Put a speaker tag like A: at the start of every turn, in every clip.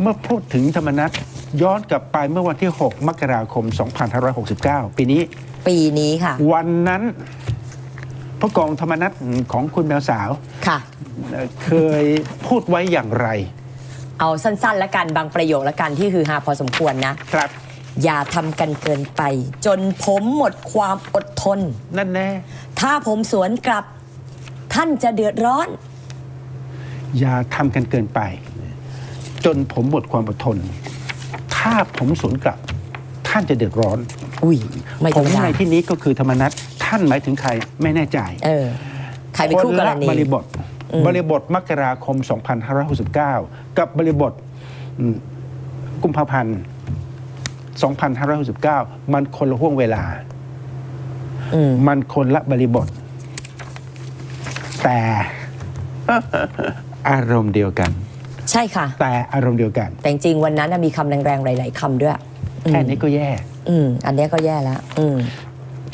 A: เมื่อพูดถึงธรรมนัตย้อนกลับไปเมื่อวันที่ 6 มกราคม 2569 ปีนี้
B: ปีนี้ค่ะ
A: วันนั้นผู้กองธรรมนัตของคุณแมวสาว
B: ค่ะ
A: เอ่อเคยพูดไว้อย่างไร
B: เอาสั้นๆ แล้วกันบางประโยคแล้วกันที่คือฮาพอสมควรนะ
A: ครับ
B: อย่าทำกันเกินไป จนผมหมดความอดทน
A: นั่นแน่
B: ถ้าผมสวนกลับ ท่านจะเดือดร้อน
A: อย่าทำกันเกินไป จนผมหมดความอดทน ถ้าผมสวนกลับ ท่านจะเดือดร้อน
B: อุ้ยไม่
A: ผ
B: ธร
A: ม
B: รมดา
A: ในที่นี้ก็คือธรรมนัตท่านหมายถึงใครไม่แน่ใจ
B: เออใครเป็นคู่กรณี
A: นละบริบท
B: อืม
A: บริบทมกราคม 2569 กับบริบทอืมกุมภาพันธ์ 2569 มันคนละห่วงเวลา
B: อืม
A: มันคนละบริบท แต่ อารมณ์เดียวกัน
B: ใช่ค่ะ
A: แต่อารมณ์เดียวกัน
B: แต่จริงๆวันนั้นน่ะมีคำแรงๆ หลาย ๆคำด้วย
A: แค่นี้ก็แย่
B: อืมอันเนี้ยก็แย่แล้วอืม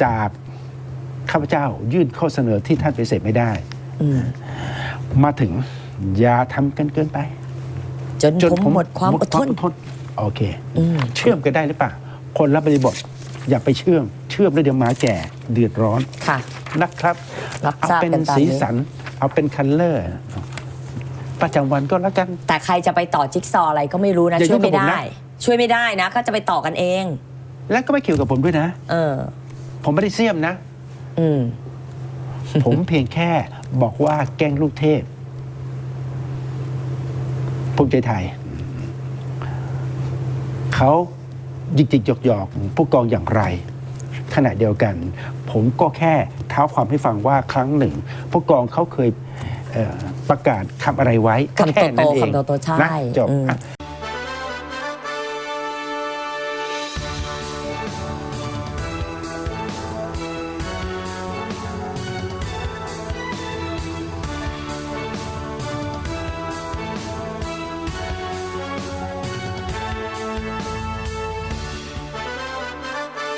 A: จากข้าพเจ้ายื่นข้อเสนอที่ท่านปฏิเสธไม่ได้
B: อืม
A: มาถึงอย่าทำกันเกินไป
B: จนผมหมดความอดทน
A: โอเค
B: อืม
A: เชื่อมกันได้หรือเปล่าคนละบริบทอย่าไปเชื่อม เชื่อมแล้วเดี๋ยวหมาแก่เดือดร้อน
B: ค่ะ
A: นะครับ
B: รับ
A: เอา
B: ทราบ
A: เป็น
B: กันตาม
A: สี
B: นี้
A: สัน เอาเป็นคันเลอร์ ประจำวันก็แล้วกัน
B: แต่ใครจะไปต่อจิ๊กซอว์อะไรก็ไม่รู้นะ
A: อย่า
B: ช่วยไม่
A: ยุ่งกับผม
B: ได้
A: นะ
B: ช่วยไม่ได้นะก็จะไปต่อกันเอง
A: และก็ไม่เกี่ยวกับผมด้วยนะ
B: เออ
A: ผมไม่ได้เสี่ยมนะ
B: อืม
A: ผมเพียงแค่บอกว่าแกล้งลูกเทพภูมิใจไทย เขาจิกจิกหยอกหยอกๆผู้กองอย่างไร ขณะเดียวกัน ผมก็แค่เท้าความให้ฟังว่าครั้งหนึ่ง ผู้กองเขาเคยเอ่อ ประกาศคำอะไรไว้ก็
B: คำ
A: แค่นั้น
B: โตๆ
A: เอง
B: คำโตๆใช่
A: นะจบ
B: อืม
A: อะ